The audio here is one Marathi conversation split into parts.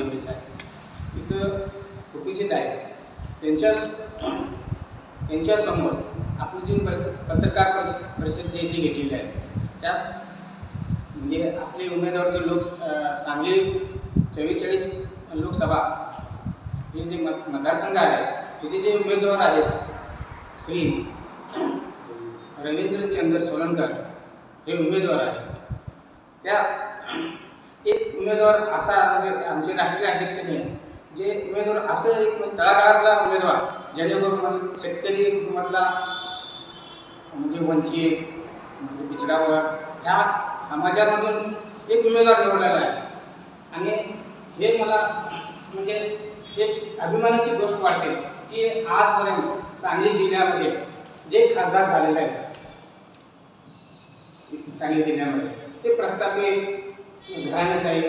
देवरे आहेत इथं उपस्थित आहे त्यांच्या त्यांच्यासमोर आपली जी पत्रकार परिस परिषद जी इथे घेतलेली आहे. त्या म्हणजे आपले उमेदवार जे लोक सांगली चव्वेचाळीस लोकसभा हे जे मत मतदारसंघ आहे त्याचे जे उमेदवार आहेत श्री रवींद्रचंद्र सोलंकर हे उमेदवार आहेत. त्या एक उमेदवार असा म्हणजे आमचे राष्ट्रीय अध्यक्षाने जे उमेदवार असं एक तळागाळातला उमेदवार जेणेकरून शेतकरी कुटुंबातला म्हणजे वंचित म्हणजे पिछडावर ह्या समाजामधून एक उमेदवार निवडलेला आहे. आणि हे मला म्हणजे एक अभिमानाची गोष्ट वाटते की आजपर्यंत सांगली जिल्ह्यामध्ये जे खासदार झालेले आहेत सांगली जिल्ह्यामध्ये ते प्रस्थापित घराणेशाही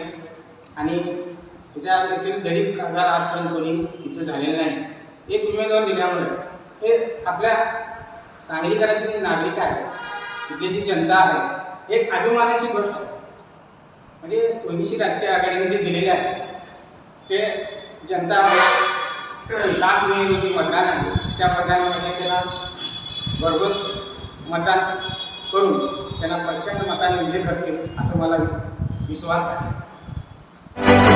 आणि त्याच्या व्यतिरिक्त गरीब खासदार आजपर्यंत कोणी इथं झालेलं नाही. एक उमेदवार दिल्यामुळे हे आपल्या सांगलीकराचे जे नागरिक आहेत इथली जी जनता आहे एक अभिमानाची गोष्ट म्हणजे ओबीसी राजकीय आघाडीने जे दिलेले आहे ते जनता सात मे रोजी मतदान आहे. त्या मतदानामध्ये त्याला भरघोस मतदान करून त्यांना प्रचंड मताने विजय करतील असं मला Isso é.